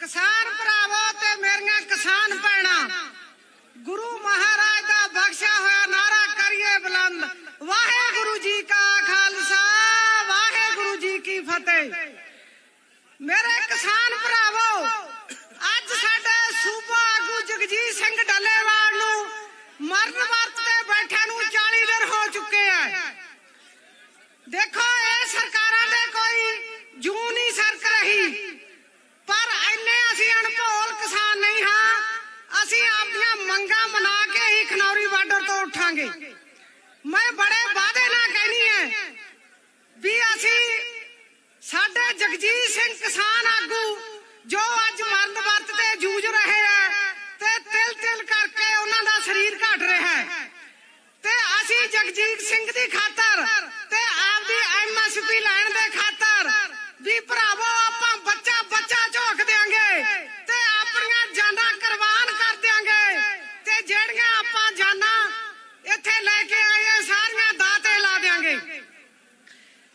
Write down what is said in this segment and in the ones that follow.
ਕਿਸਾਨ ਭਰਾਵੋ ਤੇ ਮੇਰੀਆਂ ਕਿਸਾਨ ਭੈਣਾਂ, ਗੁਰੂ ਮਹਾਰਾਜ ਦਾ ਬਖਸ਼ਿਆ ਹੋਇਆ ਨਾਰਾ ਕਰੀਏ ਬੁਲੰਦ। ਵਾਹਿਗੁਰੂ ਜੀ ਕਾ ਖਾਲਸਾ, ਵਾਹਿਗੁਰੂ ਜੀ ਕੀ ਫਤਿਹ। ਮੇਰੇ ਕਿਸਾਨ ਭਰਾਵੋ ਅੱਜ ਸਾਡੇ ਸੂਬਾ ਆਗੂ ਜਗਜੀਤ ਸਿੰਘ ਡੱਲੇਵਾਲ ਨੂੰ ਮਰਨ ਵਰਤ ਤੇ ਬੈਠੇ ਨੂੰ 40 ਦਿਨ ਹੋ ਚੁੱਕੇ ਆ ਦੇਖੋ ਇਹ ਸਰਕਾਰਾਂ ਦੇ ਕੋਈ ਜੂ ਨਹੀਂ ਸਰਕ ਰਹੀ ਪਰ ਇੰਨੇ ਅਸੀਂ ਅਣਭੋਲ ਕਿਸਾਨ ਨਹੀਂ ਹਾਂ ਅਸੀਂ ਆਪਣੀਆਂ ਮਨਾ ਕੇ ਹੀ ਖਨੌਰੀ ਬਾਰਡਰ ਤੋਂ ਉੱਠਾਂਗੇ। ਮੈਂ ਬੜੇ ਵਾਅਦੇ ਨਾਲ ਕਹਿਣੀ ਹੈ ਵੀ ਅਸੀਂ ਸਾਡੇ ਜਗਜੀਤ ਸਿੰਘ ਕਿਸਾਨ ਆਗੂ ਜੋ ਅੱਜ ਮਰਨ ਵਰਤ ਤੇ ਜੂਝ ਰਹੇ ਆ ਤੇ ਤਿਲ ਤਿਲ ਕਰਕੇ ਉਹਨਾਂ ਦਾ ਸਰੀਰ ਘਟ ਰਿਹਾ ਹੈ। ਤੇ ਅਸੀਂ ਜਗਜੀਤ ਸਿੰਘ ਦੀ ਖਾਤਰ ਤੇ ਆਪਦੀ ਐਮਐਸਪੀ ਲੈਣ ਦੇ ਖਾਤਰ ਵੀ ਭਰਾਵੋ ਆਪਾਂ ਬੱਚਾ ਬੱਚਾ ਝੋਕ ਦਿਆਂਗੇ ਤੇ ਆਪਣੀਆਂ ਜਾਨਾਂ ਕੁਰਬਾਨ ਕਰ ਦਿਆਂਗੇ ਤੇ ਜਿਹੜੀਆਂ ਆਪਾਂ ਜਾਨਾਂ ਇੱਥੇ ਲੈ ਕੇ ਆਏ ਆ ਸਾਰੀਆਂ ਦਾਤੇ ਲਾ ਦਿਆਂਗੇ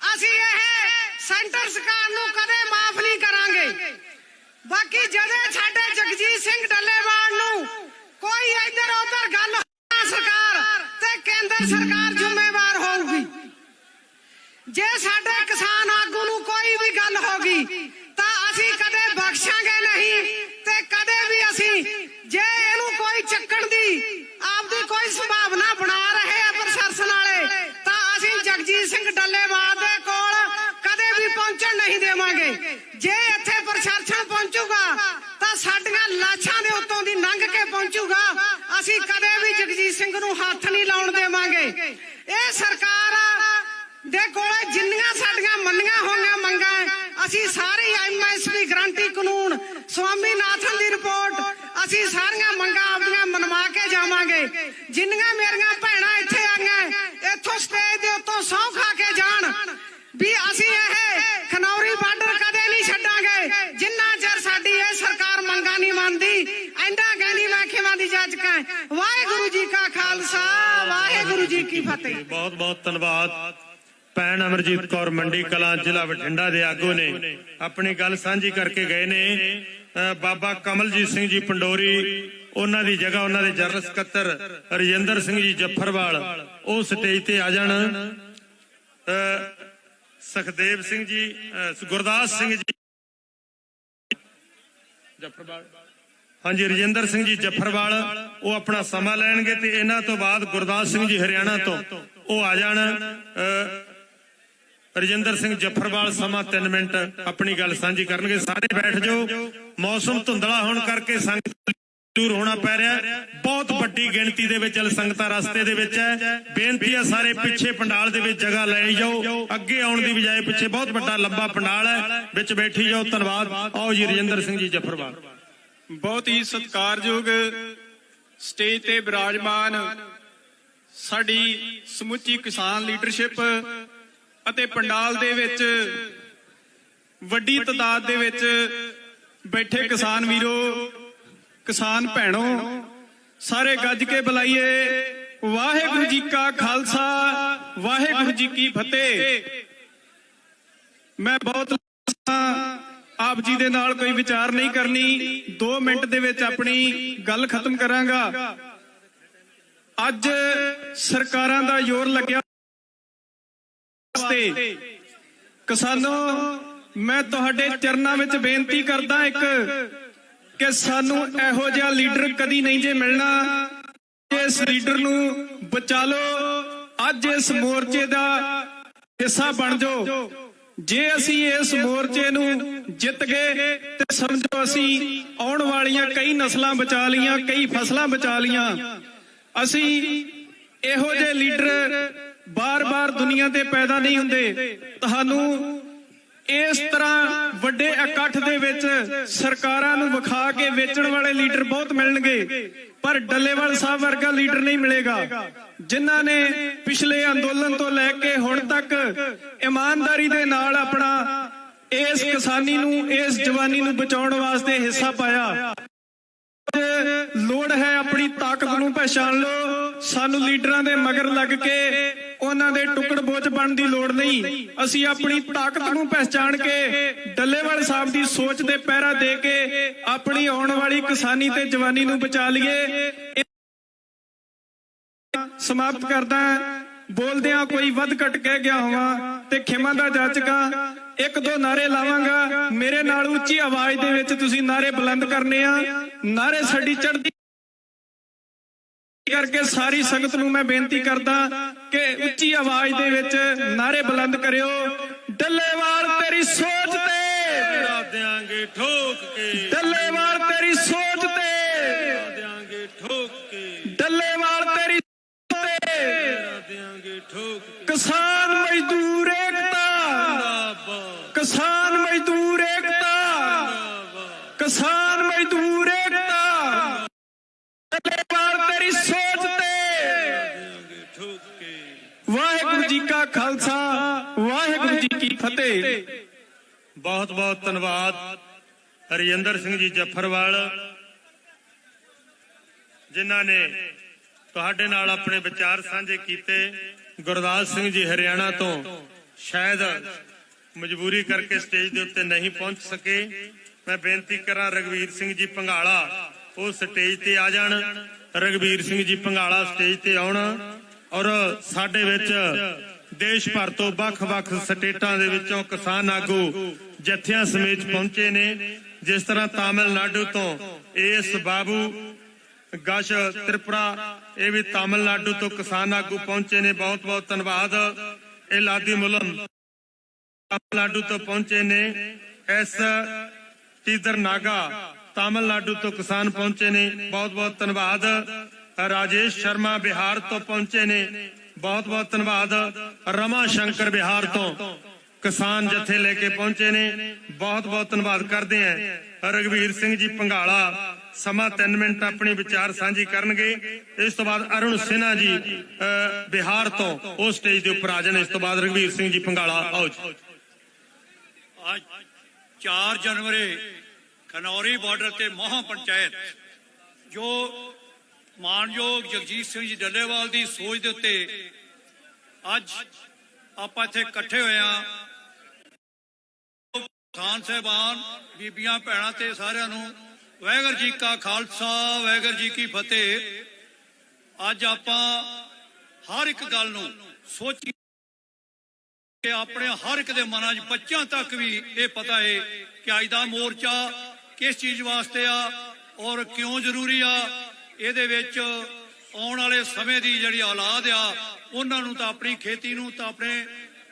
ਅਸੀਂ ਇਹ ਸੈਂਟਰ ਸਰਕਾਰ ਨੂੰ ਕਦੇ ਮਾਫ ਨਹੀਂ ਕਰਾਂਗੇ ਬਾਕੀ ਜਿਹੜੇ ਸਾਡੇ ਜਗਜੀਤ ਸਿੰਘ ਡੱਲੇਵਾਲ ਨੂੰ ਕੋਈ ਇੱਧਰ ਉੱਧਰ ਗੱਲ ਹੋਣਾ ਸਰਕਾਰ ਤੇ ਸਰਕਾਰ ਜ਼ਿੰਮੇਵਾਰ ਹੋਊਗੀ। ਜੇ ਸਾਡੇ ਕਿਸਾਨ ਆਗੂ ਨੂੰ ਕੋਈ ਵੀ ਗੱਲ ਹੋਗੀ, ਤਾਂ ਅਸੀਂ ਕਦੇ ਬਖਸ਼ਾਂਗੇ ਨਹੀਂ ਤੇ ਕਦੇ ਵੀ ਅਸੀਂ ਜੇ ਇਹਨੂੰ ਕੋਈ ਚੱਕਣ ਦੀ, ਆਪਦੀ ਕੋਈ ਸੰਭਾਵਨਾ ਬਣਾ ਰਹੇ ਆ ਪ੍ਰਸ਼ਾਸਨ ਵਾਲੇ, ਤਾਂ ਅਸੀਂ ਜਗਜੀਤ ਸਿੰਘ ਡੱਲੇਵਾਲ ਦੇ ਕੋਲ ਕਦੇ ਵੀ ਪਹੁੰਚਣ ਨਹੀਂ ਦੇਵਾਂਗੇ। ਜੇ ਇੱਥੇ ਪ੍ਰਸ਼ਾਸਨ ਪਹੁੰਚੂਗਾ, ਤਾਂ ਸਾਡੀਆਂ ਲਾਸ਼ਾਂ ਦੇ ਉੱਤੋਂ ਦੀ ਲੰਘ ਕੇ ਪਹੁੰਚੂਗਾ। ਅਸੀਂ ਕਦੇ ਵੀ ਜਗਜੀਤ ਸਿੰਘ ਨੂੰ ਹੱਥ ਨਹੀਂ ਲਾਉਣ ਦੇਵਾਂਗੇ। ਇਹ ਸਰਕਾਰ ਦੇ ਕੋਲੇ ਜਿੰਨੀਆਂ ਸਾਡੀਆਂ ਮੰਨੀਆਂ ਹੋਈਆਂ ਮੰਗਾਂ ਅਸੀਂ ਸਾਰੀ ਐਮਐਸਪੀ ਗਰੰਟੀ ਕਾਨੂੰਨ, ਸਵਾਮੀਨਾਥਨ ਦੀ ਰਿਪੋਰਟ, ਅਸੀਂ ਸਾਰੀਆਂ ਮੰਗਾਂ ਆਪਣੀਆਂ ਮਨਵਾ ਕੇ ਜਾਵਾਂਗੇ। ਜਿੰਨੀਆਂ ਮੇਰੀਆਂ ਭੈਣਾਂ ਇੱਥੇ ਆਈਆਂ ਹੈ, ਇੱਥੋਂ ਸਟੇਜ ਦੇ ਉੱਤੋਂ ਸਹੁੰ ਖਾ ਕੇ ਜਾਣ ਵੀ ਅਸੀਂ ਇਹ ਖਨੌਰੀ ਬਾਰਡਰ ਕਦੇ ਨਹੀਂ ਛੱਡਾਂਗੇ ਜਿੰਨਾ ਚਿਰ ਸਾਡੀ ਇਹ ਸਰਕਾਰ ਮੰਗਾਂ ਨਹੀਂ ਮੰਨਦੀ ਐਂਡਾ ਕਹਿੰਦੀ ਮੈਂ ਖੇਵਾਂ ਵਾਹਿਗੁਰੂ ਜੀ ਕਾ ਖਾਲਸਾ ਵਾਹਿਗੁਰੂ ਜੀ ਕੀ ਫਤਿਹ। ਬਹੁਤ ਬਹੁਤ ਧੰਨਵਾਦ। ਭੈਣ ਅਮਰਜੀਤ ਕੌਰ ਮੰਡੀ ਕਲਾਂ ਜ਼ਿਲ੍ਹਾ ਬਠਿੰਡਾ ਦੇ ਆਗੂ ਨੇ ਆਪਣੀ ਗੱਲ ਸਾਂਝੀ ਕਰਕੇ ਗਏ ਨੇ। ਬਾਬਾ ਕਮਲਜੀਤ ਸਿੰਘ ਜੀ ਪੰਡੋਰੀ ਉਹਨਾਂ ਦੀ ਜਗ੍ਹਾ ਉਹਨਾਂ ਦੇ ਜਨਰਲ ਸਕੱਤਰ ਰਜਿੰਦਰ ਸਿੰਘ ਜੀ ਜੱਫਰਵਾਲ ਉਹ ਸਟੇਜ ਤੇ ਆ ਜਾਣ। ਅ, ਸੁਖਦੇਵ ਸਿੰਘ ਜੀ ਗੁਰਦਾਸ ਸਿੰਘ ਜੀ। ਜੱਫਰਵਾਲ। ਹਾਂਜੀ, ਰਜਿੰਦਰ ਸਿੰਘ ਜੀ ਜੱਫਰਵਾਲ, ਉਹ ਆਪਣਾ ਸਮਾਂ ਲੈਣਗੇ ਤੇ ਇਹਨਾਂ ਤੋਂ ਬਾਅਦ ਗੁਰਦਾਸ ਸਿੰਘ ਜੀ ਹਰਿਆਣਾ ਤੋਂ ਉਹ ਆ ਜਾਣ। ਰਜਿੰਦਰ ਸਿੰਘ ਜੱਫਰਵਾਲ ਸਮਾਂ 3 ਮਿੰਟ ਆਪਣੀ ਗੱਲ ਸਾਂਝੀ ਕਰਨਗੇ। ਸਾਰੇ ਬੈਠ ਜਾਓ। ਮੌਸਮ ਧੁੰਦਲਾ ਹੋਣ ਕਰਕੇ ਸੰਗਤ ਦੂਰ ਹੋਣਾ ਪੈ ਰਿਹਾ। ਬਹੁਤ ਵੱਡੀ ਗਿਣਤੀ ਦੇ ਵਿੱਚ ਸੰਗਤਾਂ ਰਸਤੇ ਦੇ ਵਿੱਚ ਹੈ। ਬੇਨਤੀ ਹੈ ਸਾਰੇ ਪਿੱਛੇ ਪੰਡਾਲ ਦੇ ਵਿੱਚ ਜਗ੍ਹਾ ਲੈ ਜਾਓ। ਅੱਗੇ ਆਉਣ ਦੀ ਬਜਾਏ ਪਿੱਛੇ ਬਹੁਤ ਵੱਡਾ ਲੰਬਾ ਪੰਡਾਲ ਹੈ। ਵਿੱਚ ਬੈਠੀ ਜਾਓ। ਧੰਨਵਾਦ। ਆਓ ਜੀ, ਰਜਿੰਦਰ ਸਿੰਘ ਜੀ ਜੱਫਰਵਾਲ। ਬਹੁਤ ਹੀ ਸਤਿਕਾਰਯੋਗ ਸਟੇਜ ਤੇ ਬਿਰਾਜਮਾਨ ਸਾਡੀ ਸਮੁੱਚੀ ਕਿਸਾਨ ਲੀਡਰਸ਼ਿਪ ਅਤੇ ਪੰਡਾਲ ਦੇ ਵਿੱਚ, ਵੱਡੀ ਤਦਾਦ ਦੇ ਵਿੱਚ ਬੈਠੇ ਕਿਸਾਨ ਵੀਰੋ, ਕਿਸਾਨ ਭੈਣੋ, ਸਾਰੇ ਗੱਜ ਕੇ ਬੁਲਾਈਏ। ਵਾਹਿਗੁਰੂ ਜੀ ਕਾ ਖਾਲਸਾ, ਵਾਹਿਗੁਰੂ ਜੀ ਕੀ ਫਤਿਹ। ਮੈਂ ਬਹੁਤ ਆਪ ਜੀ ਦੇ ਨਾਲ ਕੋਈ ਵਿਚਾਰ ਨਹੀਂ ਕਰਨੀ। 2 ਮਿੰਟ ਦੇ ਵਿੱਚ ਆਪਣੀ ਗੱਲ ਖਤਮ ਕਰਾਂਗਾ। ਅੱਜ ਸਰਕਾਰਾਂ ਦਾ ਜ਼ੋਰ ਲੱਗਿਆ ਵਾਸਤੇ। ਕਿਸਾਨੋ, ਮੈਂ ਤੁਹਾਡੇ ਚਰਨਾਂ ਵਿੱਚ ਬੇਨਤੀ ਕਰਦਾ ਇੱਕ, ਕਿ ਸਾਨੂੰ ਇਹੋ ਜਿਹਾ ਲੀਡਰ ਕਦੀ ਨਹੀਂ ਜੇ ਮਿਲਣਾ। ਇਸ ਲੀਡਰ ਨੂੰ ਬਚਾ ਲਓ। ਅੱਜ ਇਸ ਮੋਰਚੇ ਦਾ ਹਿੱਸਾ ਬਣ ਜਾਓ। ਜੇ ਅਸੀਂ ਇਸ ਮੋਰਚੇ ਨੂੰ ਜਿੱਤ ਗਏ ਤੇ ਸਮਝੋ ਅਸੀਂ ਆਉਣ ਵਾਲੀਆਂ ਕਈ ਨਸਲਾਂ ਬਚਾ ਲੀਆਂ ਕਈ ਫਸਲਾਂ ਬਚਾ ਲੀਆਂ ਅਸੀਂ ਇਹੋ ਜਿਹੇ ਲੀਡਰ ਬਾਰ-ਬਾਰ ਦੁਨੀਆ ਤੇ ਪੈਦਾ ਨਹੀਂ ਹੁੰਦੇ। ਤੁਹਾਨੂੰ ਇਸ ਤਰ੍ਹਾਂ ਵੱਡੇ ਇਕੱਠ ਦੇ ਵਿੱਚ ਸਰਕਾਰਾਂ ਨੂੰ ਵਿਖਾ ਕੇ ਵੇਚਣ ਵਾਲੇ ਲੀਡਰ ਬਹੁਤ ਮਿਲਣਗੇ, ਪਰ ਡੱਲੇਵਾਲ ਸਾਹਿਬ ਵਰਗਾ ਲੀਡਰ ਨਹੀਂ ਮਿਲੇਗਾ, ਜਿਨ੍ਹਾਂ ਨੇ ਪਿਛਲੇ ਅੰਦੋਲਨ ਤੋਂ ਲੈ ਕੇ ਹੁਣ ਤੱਕ ਇਮਾਨਦਾਰੀ ਦੇ ਨਾਲ ਆਪਣਾ ਇਸ ਕਿਸਾਨੀ ਨੂੰ, ਇਸ ਜਵਾਨੀ ਨੂੰ ਬਚਾਉਣ ਵਾਸਤੇ ਹਿੱਸਾ ਪਾਇਆ। ਲੋੜ ਹੈ ਆਪਣੀ ਤਾਕਤ ਨੂੰ ਪਛਾਣ ਲਓ, ਸਾਨੂੰ ਲੀਡਰਾਂ ਦੇ ਮਗਰ ਲੱਗ ਕੇ ਉਹਨਾਂ ਦੇ ਟੁਕੜ ਬੋਝ ਬਣਨ ਦੀ ਲੋੜ ਨਹੀਂ। ਅਸੀਂ ਆਪਣੀ ਤਾਕਤ ਨੂੰ ਪਹਿਚਾਣ ਕੇ ਡੱਲੇਵਾਲ ਸਾਹਿਬ ਦੀ ਸੋਚ ਦੇ ਪਹਿਰਾ ਦੇ ਕੇ ਆਪਣੀ ਆਉਣ ਵਾਲੀ ਕਿਸਾਨੀ ਤੇ ਜਵਾਨੀ ਨੂੰ ਬਚਾ ਲਈਏ। ਸਮਾਪਤ ਕਰਦਾ ਬੋਲਦਿਆਂ ਕੋਈ ਵੱਧ ਘਟ ਕਹਿ ਗਿਆ ਹੋਵਾਂ ਤੇ ਖਿਮਾ ਦਾ ਜਾਚਕਾ ਇੱਕ ਦੋ ਨਾਰੇ ਲਾਵਾਂਗਾ। ਮੇਰੇ ਨਾਲ ਉੱਚੀ ਆਵਾਜ਼ ਦੇ ਵਿੱਚ ਤੁਸੀਂ ਨਾਰੇ ਬੁਲੰਦ ਕਰਨੇ ਆ। ਨਾਰੇ ਸਾਡੀ ਚੜ੍ਹਦੀ ਕਰਕੇ ਸਾਰੀ ਸੰਗਤ ਨੂੰ ਮੈਂ ਬੇਨਤੀ ਕਰਦਾ ਕਿ ਉੱਚੀ ਆਵਾਜ਼ ਦੇ ਵਿੱਚ ਨਾਰੇ ਬੁਲੰਦ ਕਰਿਓ। ਡੱਲੇਵਾਲ ਤੇਰੀ ਸੋਚ ਤੇ। ਲਾ ਦਿਆਂਗੇ ਠੋਕ ਕੇ। ਡੱਲੇਵਾਲ ਤੇਰੀ ਸੋਚ ਤੇ। ਲਾ ਦਿਆਂਗੇ ਠੋਕ ਕੇ। ਡੱਲੇਵਾਲ ਤੇਰੀ ਸੋਚ ਤੇ। ਲਾ ਦਿਆਂਗੇ ਠੋਕ ਕੇ। ਕਿਸਾਨ ਖਾਲਸਾ, ਵਾਹਿਗੁਰੂ ਜੀ ਕੀ ਫਤਿਹ। ਬਹੁਤ ਬਹੁਤ ਧੰਨਵਾਦ ਹਰਜਿੰਦਰ ਸਿੰਘ ਜੀ ਜੱਫਰਵਾਲ ਜਿਨ੍ਹਾਂ ਨੇ ਤੁਹਾਡੇ ਨਾਲ ਆਪਣੇ ਵਿਚਾਰ ਸਾਂਝੇ ਕੀਤੇ। ਗੁਰਦਾਸ ਸਿੰਘ ਜੀ ਹਰਿਆਣਾ ਤੋਂ ਸ਼ਾਇਦ ਮਜਬੂਰੀ ਕਰਕੇ ਸਟੇਜ ਦੇ ਉੱਤੇ ਨਹੀਂ ਪਹੁੰਚ ਸਕੇ। ਮੈਂ ਬੇਨਤੀ ਕਰਾਂ ਰਗਵੀਰ ਸਿੰਘ ਜੀ ਪੰਘਾਲਾ ਉਹ ਸਟੇਜ ਤੇ ਆ ਜਾਣ। ਰਗਵੀਰ ਸਿੰਘ ਜੀ ਪੰਘਾਲਾ ਸਟੇਜ ਤੇ ਆਉਣ ਔਰ ਸਾਡੇ ਵਿੱਚ ਦੇਸ਼ ਭਰ ਤੋਂ ਵੱਖ-ਵੱਖ ਸਟੇਟਾਂ ਦੇ ਵਿੱਚੋਂ ਕਿਸਾਨ ਆਗੂ ਜਥਿਆਂ ਸਮੇਤ ਪਹੁੰਚੇ ਨੇ, ਜਿਸ ਤਰ੍ਹਾਂ ਤਾਮਿਲਨਾਡੂ ਤੋਂ ਏਸ ਬਾਬੂ, ਗਸ਼ ਤ੍ਰਿਪੁਰਾ, ਇਹ ਵੀ ਤਾਮਿਲਨਾਡੂ ਤੋਂ ਕਿਸਾਨ ਆਗੂ ਪਹੁੰਚੇ ਨੇ। ਬਹੁਤ ਬਹੁਤ ਧੰਨਵਾਦ। ਇਹ ਲਾਦੀ ਮੁਲਮ ਤਾਮਿਲਨਾਡੂ ਤੋਂ ਪਹੁੰਚੇ ਨੇ। ਐਸ ਟੀਦਰ ਨਾਗਾ ਤਾਮਿਲਨਾਡੂ ਤੋਂ ਕਿਸਾਨ ਪਹੁੰਚੇ ਨੇ। ਬਹੁਤ ਬਹੁਤ ਧੰਨਵਾਦ। ਰਾਜੇਸ਼ ਸ਼ਰਮਾ ਬਿਹਾਰ ਤੋਂ ਪਹੁੰਚੇ ਨੇ। ਬਹੁਤ ਬਹੁਤ ਧੰਨਵਾਦ ਰਮਾ ਸ਼ੰਕਰ ਬਿਹਾਰ ਤੋਂ। ਕਿਸਾਨ ਜਥੇ ਲੈ ਕੇ ਪਹੁੰਚੇ ਨੇ, ਬਹੁਤ ਬਹੁਤ ਧੰਨਵਾਦ ਕਰਦੇ ਆਂ। ਰਗਵੀਰ ਸਿੰਘ ਜੀ ਪੰਘਾਲਾ ਸਮਾਂ 3 ਮਿੰਟ ਆਪਣੀ ਵਿਚਾਰ ਸਾਂਝੀ ਕਰਨਗੇ। ਇਸ ਤੋਂ ਬਾਅਦ ਅਰੁਣ ਸਿਨਹਾ ਜੀ ਬਿਹਾਰ ਤੋਂ ਉਹ ਸਟੇਜ ਦੇ ਉੱਪਰ ਆ ਜਾਣ। ਇਸ ਤੋਂ ਬਾਅਦ ਰਗਵੀਰ ਸਿੰਘ ਜੀ ਪੰਘਾਲਾ ਆਓ ਜੀ। ਅੱਜ 4 ਜਨਵਰੀ, ਖਨੌਰੀ ਬਾਰਡਰ ਤੇ ਮੋਹਾ ਪੰਚਾਇਤ ਜੋ ਮਾਨਯੋਗ ਜਗਜੀਤ ਸਿੰਘ ਜੀ ਡੱਲੇਵਾਲ ਦੀ ਸੋਚ ਦੇ ਉੱਤੇ ਅੱਜ ਆਪਾਂ ਇੱਥੇ ਇਕੱਠੇ ਹੋਏ ਆ ਖਾਨ ਸਾਹਿਬਾਨ, ਬੀਬੀਆਂ, ਭੈਣਾਂ ਤੇ ਸਾਰਿਆਂ ਨੂੰ ਵਾਹਿਗੁਰੂ ਜੀ ਕਾ ਖਾਲਸਾ, ਵਾਹਿਗੁਰੂ ਜੀ ਕੀ ਫਤਿਹ। ਅੱਜ ਆਪਾਂ ਹਰ ਇੱਕ ਗੱਲ ਨੂੰ ਸੋਚੀ ਕਿ ਆਪਣੇ ਹਰ ਇੱਕ ਦੇ ਮਨਾਂ 'ਚ ਬੱਚਿਆਂ ਤੱਕ ਵੀ ਇਹ ਪਤਾ ਹੈ ਕਿ ਅੱਜ ਦਾ ਮੋਰਚਾ ਕਿਸ ਚੀਜ਼ ਵਾਸਤੇ ਆ ਔਰ ਕਿਉਂ ਜ਼ਰੂਰੀ ਆ ਇਹਦੇ ਵਿੱਚ ਆਉਣ ਵਾਲੇ ਸਮੇਂ ਦੀ ਜਿਹੜੀ ਔਲਾਦ ਆ, ਉਹਨਾਂ ਨੂੰ ਤਾਂ ਆਪਣੀ ਖੇਤੀ ਨੂੰ ਤਾਂ ਆਪਣੇ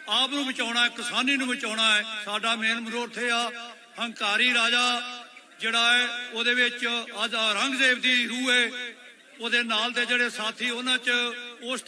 ਆਪ ਨੂੰ ਬਚਾਉਣਾ ਹੈ ਕਿਸਾਨੀ ਨੂੰ ਬਚਾਉਣਾ ਹੈ। ਸਾਡਾ ਮੇਨ ਮਰੋਥੇ ਆ, ਹੰਕਾਰੀ ਰਾਜਾ ਜਿਹੜਾ ਹੈ, ਉਹਦੇ ਵਿੱਚ ਅੱਜ ਔਰੰਗਜ਼ੇਬ ਦੀ ਰੂਹ ਹੈ। ਉਹਦੇ ਨਾਲ ਦੇ ਜਿਹੜੇ ਸਾਥੀ, ਉਹਨਾਂ 'ਚ ਉਸ time